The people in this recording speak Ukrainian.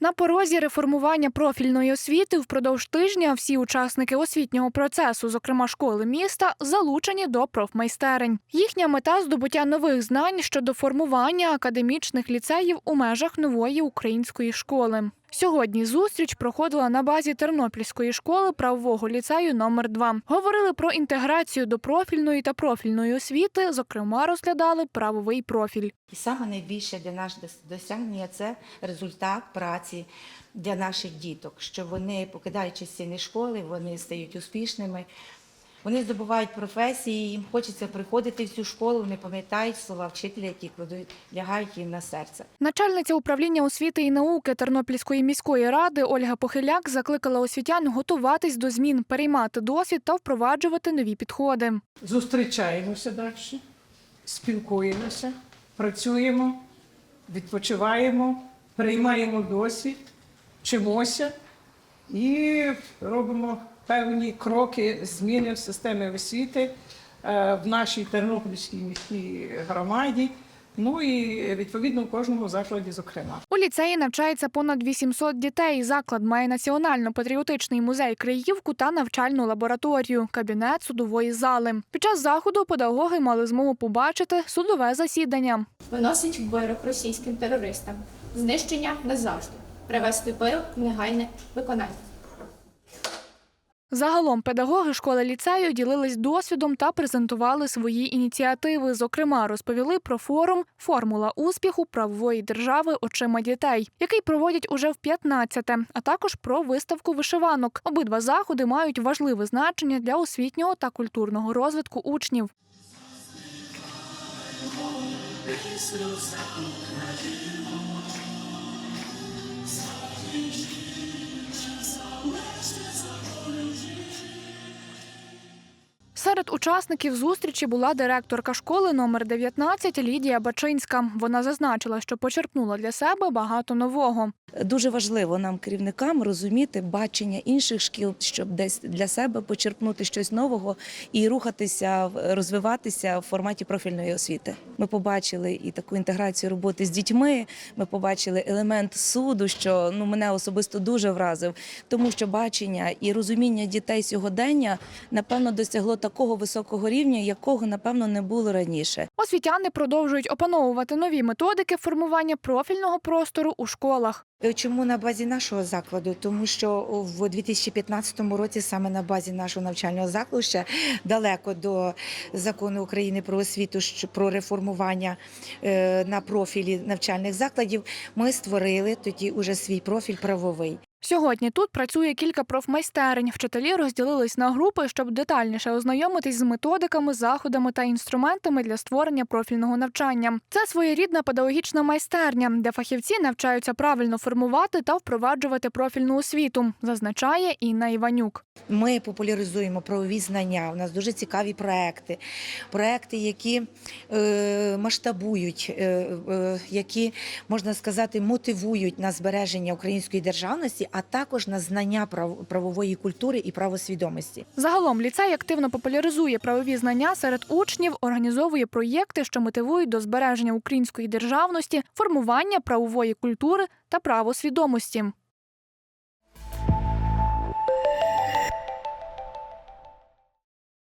На порозі реформування профільної освіти впродовж тижня всі учасники освітнього процесу, зокрема школи міста, залучені до профмайстерень. Їхня мета здобуття нових знань щодо формування академічних ліцеїв у межах нової української школи. Сьогодні зустріч проходила на базі Тернопільської школи правового ліцею номер 2 Говорили про інтеграцію до профільної та профільної освіти, зокрема, розглядали правовий профіль. І саме найбільше для нашого досягнення це результат праці для наших діток, що вони, покидаючи стіни школи, вони стають успішними. Вони здобувають професії, їм хочеться приходити в цю школу, вони пам'ятають слова вчителя, які кладуть, лягають їм на серце. Начальниця управління освіти і науки Тернопільської міської ради Ольга Похиляк закликала освітян готуватись до змін, переймати досвід та впроваджувати нові підходи. Зустрічаємося далі, спілкуємося, працюємо, відпочиваємо, приймаємо досвід, вчимося і робимо певні кроки зміни в системі освіти е, в нашій Тернопільській міській громаді. Ну і відповідно в кожному закладі, зокрема. У ліцеї навчається понад 800 дітей. Заклад має національно-патріотичний музей Криївку та навчальну лабораторію, кабінет судової зали. Під час заходу педагоги мали змогу побачити судове засідання. виносить вирок російським терористам, знищення назавжди, привести вирок в негайне виконання. Загалом педагоги школи ліцею ділились досвідом та презентували свої ініціативи. Зокрема, розповіли про форум Формула успіху правової держави очима дітей, який проводять уже в 15-те, а також про виставку вишиванок. Обидва заходи мають важливе значення для освітнього та культурного розвитку учнів. Серед учасників зустрічі була директорка школи номер 19 Лідія Бачинська. Вона зазначила, що почерпнула для себе багато нового. Дуже важливо нам, керівникам, розуміти бачення інших шкіл, щоб десь для себе почерпнути щось нового і рухатися, розвиватися в форматі профільної освіти. Ми побачили і таку інтеграцію роботи з дітьми. Ми побачили елемент суду, що ну мене особисто дуже вразив, тому що бачення і розуміння дітей сьогодення напевно досягло такого високого рівня, якого напевно не було раніше. Освітяни продовжують опановувати нові методики формування профільного простору у школах. Е, Чому на базі нашого закладу? Тому що в 2015 році саме на базі нашого навчального закладу ще далеко до закону України про освіту що- про реформування е, на профілі навчальних закладів. Ми створили тоді уже свій профіль правовий. Сьогодні тут працює кілька профмайстерень. Вчителі розділились на групи, щоб детальніше ознайомитись з методиками, заходами та інструментами для створення профільного навчання. Це своєрідна педагогічна майстерня, де фахівці навчаються правильно формувати та впроваджувати профільну освіту, зазначає Інна Іванюк. Ми популяризуємо правові знання. У нас дуже цікаві проекти, проекти, які е, масштабують, е, е, які можна сказати мотивують на збереження української державності, а також на знання прав- правової культури і правосвідомості. Загалом ліцей активно популяризує правові знання серед учнів, організовує проєкти, що мотивують до збереження української державності, формування правової культури та правосвідомості.